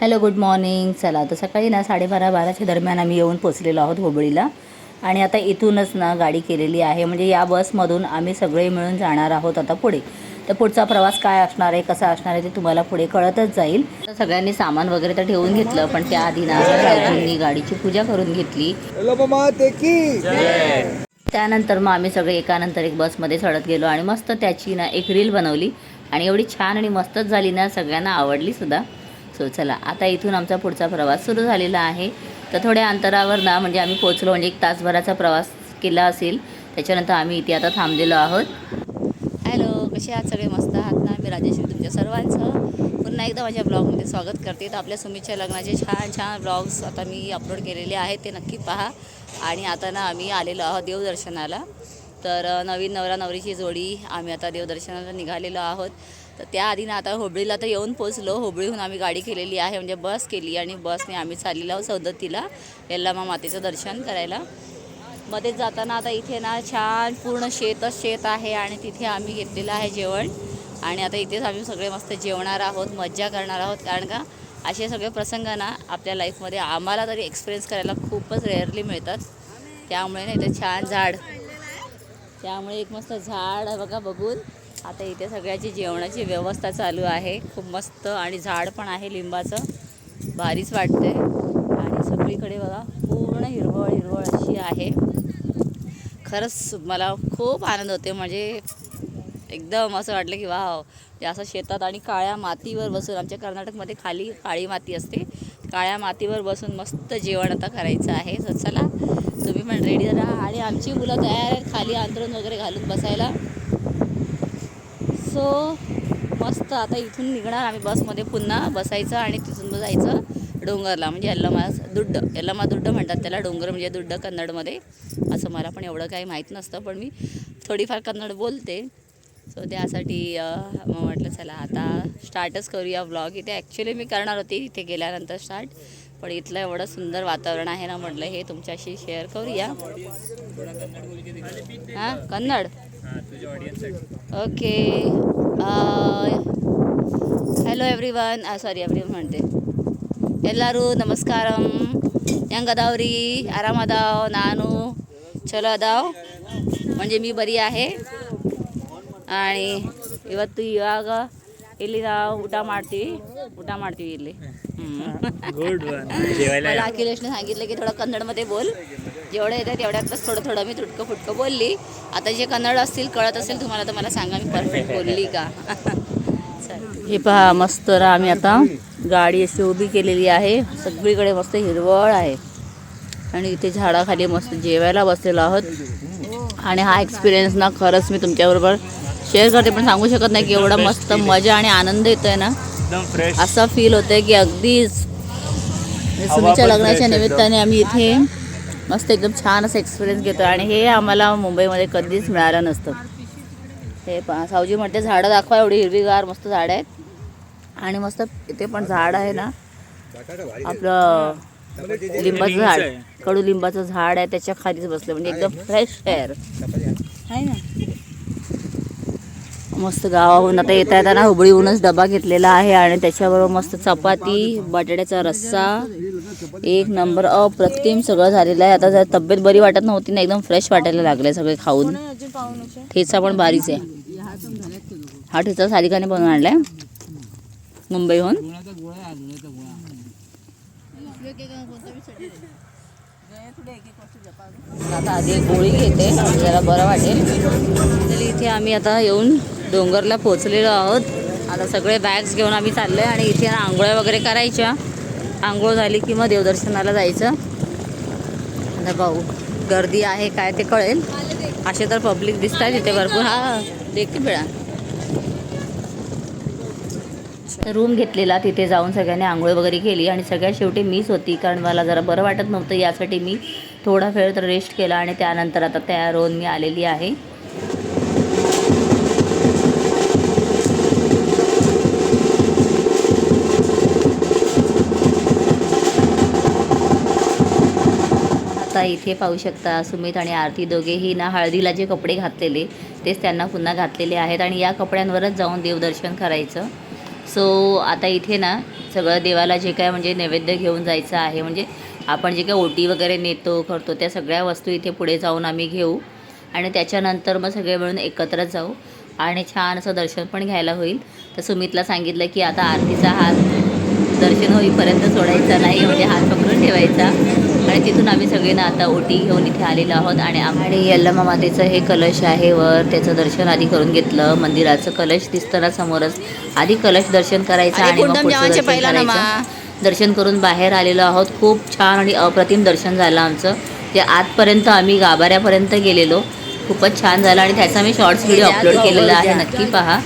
Hello good morning. चला तर सकाळी ना साडेबारा बाराच्या दरम्यान आम्ही येऊन पोचलेलो आहोत हुबळीला. आणि आता इथूनच ना गाडी केलेली आहे. म्हणजे या बसमधून आम्ही सगळे मिळून जाणार आहोत आता पुढे. तर पुढचा प्रवास काय असणार आहे कसा असणार आहे ते तुम्हाला पुढे कळतच जाईल. तर सगळ्यांनी सामान वगैरे तर ठेवून घेतलं पण त्याआधी ना राजूंनी गाडीची पूजा करून घेतली. त्यानंतर मग आम्ही सगळे एकानंतर एक बसमध्ये चढत गेलो आणि मस्त त्याची ना एक रील बनवली. आणि एवढी छान आणि मस्तच झाली ना सगळ्यांना आवडली सुद्धा. सो चला आता इथून आमचा पुढचा प्रवास सुरू झालेला आहे. तर थोड्या अंतरावर ना म्हणजे आम्ही पोचलो म्हणजे एक तासभराचा प्रवास केला असेल. त्याच्यानंतर आम्ही इथे आता थांबलेलो आहोत. हॅलो कसे आहात सगळे? मस्त आहात ना? मी राजेश्री तुमच्या सर्वांचं. पुन्हा एकदा माझ्या ब्लॉगमध्ये स्वागत करते. तर आपल्या सुमीच्या लग्नाचे छान छान ब्लॉग्स आता मी अपलोड केलेले आहेत ते नक्की पहा. आणि आता ना आम्ही आलेलो आहोत देवदर्शनाला. तर नवीन नवरा नवरीची जोडी आम्ही आता देवदर्शनाला निघालेलो आहोत. तर त्याआधी ना आता होबळीला तर येऊन पोचलो. होबळीहून आम्ही गाडी केलेली आहे म्हणजे बस केली आणि बसने आम्ही चाललेलो आहोत सौदत्तीला यल्लामा मातेचं दर्शन करायला. मध्येच जाताना आता इथे ना छान पूर्ण शेतच शेत आहे आणि तिथे आम्ही घेतलेलं आहे जेवण. आणि आता इथेच आम्ही सगळे मस्त जेवणार आहोत मज्जा करणार आहोत. कारण का असे सगळे प्रसंग ना आपल्या लाईफमध्ये आम्हाला तरी एक्सपिरियन्स करायला खूपच रेअरली मिळतात. त्यामुळे ना इथे छान झाड. त्यामुळे एक मस्त झाड आहे बघा बघून. आता इथे सगळ्याची जेवणाची व्यवस्था चालू आहे. खूप मस्त आणि झाड पण आहे लिंबाचं. भारीच वाटतंय. आणि सगळीकडे बघा पूर्ण हिरवळ हिरवळ अशी आहे. खरंच मला खूप आनंद होते म्हणजे एकदम असं वाटलं की वाव ते असं शेतात आणि काळ्या मातीवर बसून आमच्या कर्नाटकमध्ये खाली काळी माती असते. काळ्या मातीवर बसून मस्त जेवण आता करायचं आहे. तर चला तुम्ही पण रेडी राहा. आणि आमची मुलं तयार आहेत खाली अंतरून वगैरे घालून बसायला. सो मस्त आता इथून निघणार आम्ही बसमध्ये पुन्हा बसायचं आणि तिथून जायचं डोंगरला. म्हणजे यल्लमा दुड्ड यल्लमा दुड्ड म्हणतात त्याला डोंगर म्हणजे दुड्ड कन्नडमध्ये. असं मला पण एवढं काही माहीत नसतं पण मी थोडीफार कन्नड बोलते. सो त्यासाठी मग म्हटलं चला आता स्टार्टच करूया व्लॉग इथे ॲक्च्युली मी करणार होती इथे गेल्यानंतर स्टार्ट पण इथलं एवढं सुंदर वातावरण आहे ना म्हटलं हे तुमच्याशी शेअर करूया. हां? Kannada? Okay hello everyone sorry everyone ಮಾಡಿದೆ ಎಲ್ಲರೂ ನಮಸ್ಕಾರಂ ಹೆಂಗದಾವ್ರಿ ಆರಾಮದಾವ್ ನಾನು ಚಲೋ ಅದಾವ್ म्हणजे मी बरी आहे आणि ಇವತ್ತು ಇವಾಗ ಇಲ್ಲಿ ನಾವು ಊಟ ಮಾಡ್ತೀವಿ ಊಟ ಮಾಡ್ತೀವಿ ಇಲ್ಲಿ हम्म. गुड जेवायला मला अखिलेशने सांगितलं की थोडं कन्नडमध्ये बोल जेवढं येतं तेवढ्यातच थोडं थोडं मी तुटकं फुटकं बोलली. आता जे कन्नड असतील कळत असेल तुम्हाला तर मला सांगा मी परफेक्ट बोलली का? हे पहा मस्त तर आम्ही आता गाडी अशी उभी केलेली आहे. सगळीकडे मस्त हिरवळ आहे. आणि इथे झाडाखाली मस्त जेवायला बसलेलो आहोत. आणि हा एक्सपिरियन्स ना खरंच मी तुमच्याबरोबर शेअर करते. पण सांगू शकत नाही की एवढा मस्त मजा आणि आनंद येतोय ना. एकदम फ्रेश असं फील होतंय की अगदीच सुमीच्या लग्नाच्या. निमित्ताने आम्ही इथे मस्त एकदम छान असं एक्सपिरियन्स घेतो आणि हे आम्हाला मुंबईमध्ये कधीच मिळालं नसतं. हे पहा सावजी म्हणते झाडं दाखवा एवढी हिरवीगार मस्त झाडं आहेत. आणि मस्त इथे पण झाड आहे ना. आपलं लिंबाचं झाड कडू लिंबाचं झाड आहे त्याच्या खालीच बसलं. म्हणजे एकदम फ्रेश एअर आहे ना. मस्त गावाहून आता येता येताना हुबळीहूनच डबा घेतलेला आहे आणि त्याच्याबरोबर मस्त चपाती बटाट्याचा रस्सा एक नंबर अप्रतिम सगळं झालेलं आहे. आता जर तब्येत बरी वाटत नव्हती ना एकदम फ्रेश वाटायला लागले सगळे खाऊन. ठेचा पण भारीच आहे. हा ठेचा सारिकाने बनवून आणलाय. मुंबईहून. आता आधी गोळी घेते जरा बरं वाटेल. इथे आम्ही आता येऊन डोंगरला पोचलेलो आहोत. आता सगळे बॅग्स घेऊन आम्ही चाललो आहे आणि इथे आंघोळ्या वगैरे करायच्या. आंघोळ झाली की मग देवदर्शनाला जायचं. आता भाऊ गर्दी आहे काय ते कळेल. असे तर पब्लिक दिसत आहे तिथे भरपूर. हा देखील मिळा रूम घेतलेला तिथे जाऊन सगळ्यांनी आंघोळ वगैरे केली आणि सगळ्यात शेवटी मीच होती कारण मला जरा बरं वाटत नव्हतं. यासाठी मी थोडा वेळ तर रेस्ट केला आणि त्यानंतर आता तयार होऊन मी आलेली आहे. आता इथे पाहू शकता सुमित आणि आरती दोघेही ना हळदीला जे कपडे घातलेले तेच त्यांना पुन्हा घातलेले आहेत आणि या कपड्यांवरच जाऊन देवदर्शन करायचं. सो आता इथे ना सगळं देवाला जे काय म्हणजे नैवेद्य घेऊन जायचं आहे म्हणजे आपण जे काय ओटी वगैरे नेतो करतो त्या सगळ्या वस्तू इथे पुढे जाऊन आम्ही घेऊ आणि त्याच्यानंतर मग सगळे मिळून एकत्रच जाऊ आणि छान असं दर्शन पण घ्यायला होईल. तर सुमितला सांगितलं की आता आरतीचा हात दर्शन होईपर्यंत सोडायचा नाही म्हणजे हात पकडून ठेवायचा. आणि तिथून आम्ही सगळे ना आता ओटी घेऊन इथे आलेलो आहोत आणि आणि यल्लमा मातेचं हे कलश आहे वर त्याचं दर्शन आधी करून घेतलं मंदिराचं कलश दिसतं ना समोरच आधी कलश दर्शन करायचं आणि मग दर्शन करून बाहेर आलेलो आहोत. खूप छान आणि अप्रतिम दर्शन झालं आमचं. ते आतपर्यंत आम्ही गाभाऱ्यापर्यंत गेलेलो. खूपच छान झालं आणि त्याचा मी शॉर्ट्स व्हिडिओ अपलोड केलेला आहे. नक्की पहा.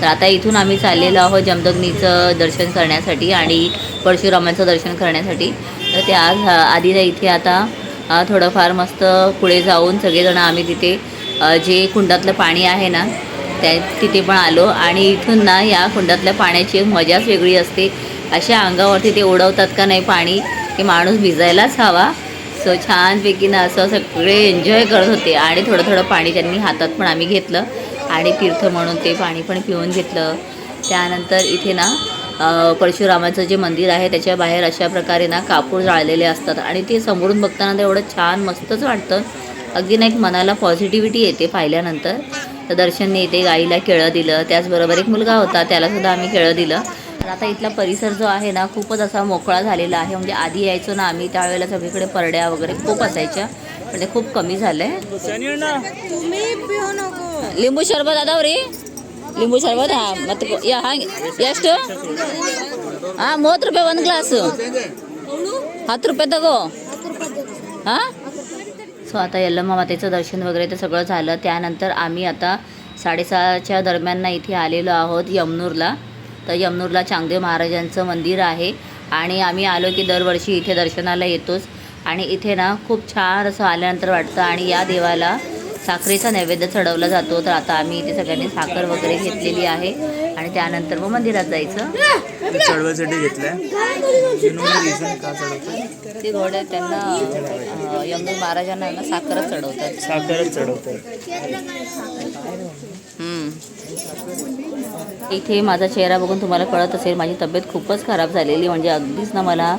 तर आता इथून आम्ही चाललेलो आहोत जमदग्नीचं दर्शन करण्यासाठी आणि परशुरामांचं दर्शन करण्यासाठी. तर त्या आधी ना इथे आता थोडंफार मस्त पुढे जाऊन सगळेजण आम्ही तिथे जे कुंडातलं पाणी आहे ना त्या तिथे पण आलो. आणि इथून ना या कुंडातल्या पाण्याची एक मजाच वेगळी असते. अशा अंगावरती ते उडवतात का नाही पाणी की माणूस भिजायलाच हवा. सो छानपैकी ना असं सगळे एन्जॉय करत होते. आणि थोडं थोडं पाणी त्यांनी हातात पण आम्ही घेतलं. आणि तीर्थ म्हणून ते पाणी पण पिऊन घेतलं. त्यानंतर इथे ना परशुरामाचं जे मंदिर आहे त्याच्या बाहेर अशा प्रकारे ना कापूर जाळलेले असतात. आणि ते समोरून बघताना तर एवढं छान मस्तच वाटतं. अगदी ना एक मनाला पॉझिटिव्हिटी येते पाहिल्यानंतर. तर दर्शनने इथे गाईला केळं दिलं. त्याचबरोबर एक मुलगा होता त्यालासुद्धा आम्ही केळं दिलं. तर आता इथला परिसर जो आहे ना खूपच असा मोकळा झालेला आहे. म्हणजे आधी यायचो ना आम्ही त्यावेळेला सगळीकडे परड्या वगैरे खूप असायच्या. पण ते खूप कमी झालं आहे शनिवार ना लिंबू सरबत ಅದಾವ್ರಿ ಲಿಂಬು ಶರ್ಬತ್ ಹಾಂ ಮತ್ತು ಯಾ ಹಾಗೆ ಎಷ್ಟು ಹಾಂ ಮೂವತ್ತು ರೂಪಾಯಿ ಒಂದು ಗ್ಲಾಸು ಹತ್ತು ರೂಪಾಯಿ ತಗೋ हां सो आता यल्लम्मा मातेचं दर्शन वगैरे ते सगळं झालं त्यानंतर आम्ही आता साडेसहाच्या दरम्यान ना इथे आलेलो आहोत यमनूरला तर यमनूरला चांगदेव महाराजांचं मंदिर आहे आणि आम्ही आलो की दरवर्षी इथे दर्शनाला येतोच आणि इथे ना खूप छान असं आल्यानंतर वाटतं आणि या देवाला साखरेचा नैवेद्य चढवला जातो. तर आता आम्ही इथे सगळ्यांनी साखर वगैरे घेतलेली आहे. आणि त्यानंतर मग मंदिरात जायचं. चढवायसाठी चढवतात ते घोड्या त्यांना यमनूर महाराजांना ना साखरच चढवतात. साखरच चढवतात. इथे माझा चेहरा बघून तुम्हाला कळत असेल माझी तब्येत खूपच खराब झालेली म्हणजे अगदीच ना मला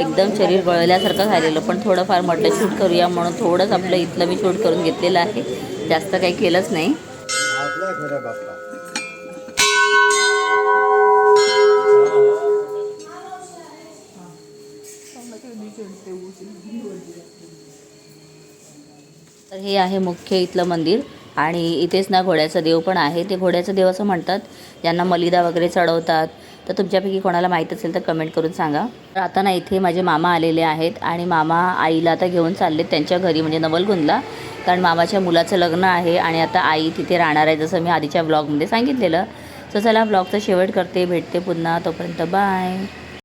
एकदम शरीर गळल्यासारखं झालेलं. पण थोडंफार म्हटलं शूट करूया म्हणून थोडंच आपलं इथलं मी शूट करून घेतलेलं आहे. जास्त काही केलंच नाही. तर हे आहे मुख्य इथलं मंदिर. आणि इथेच ना घोड्याचं देव पण आहे. ते घोड्याचं देव असं म्हणतात ज्यांना मलिदा वगैरे चढवतात. तर तुमच्यापैकी कोणाला माहीत असेल तर कमेंट करून सांगा. तर आता ना इथे माझे मामा आलेले आहेत आणि मामा आईला आता घेऊन चाललेत त्यांच्या घरी म्हणजे नवलगुंदला कारण मामाच्या मुलाचं लग्न आहे आणि आता आई तिथे राहणार आहे जसं मी आधीच्या ब्लॉगमध्ये सांगितलेलं. तर चला ब्लॉगचा शेवट करते. भेटते पुन्हा. तोपर्यंत बाय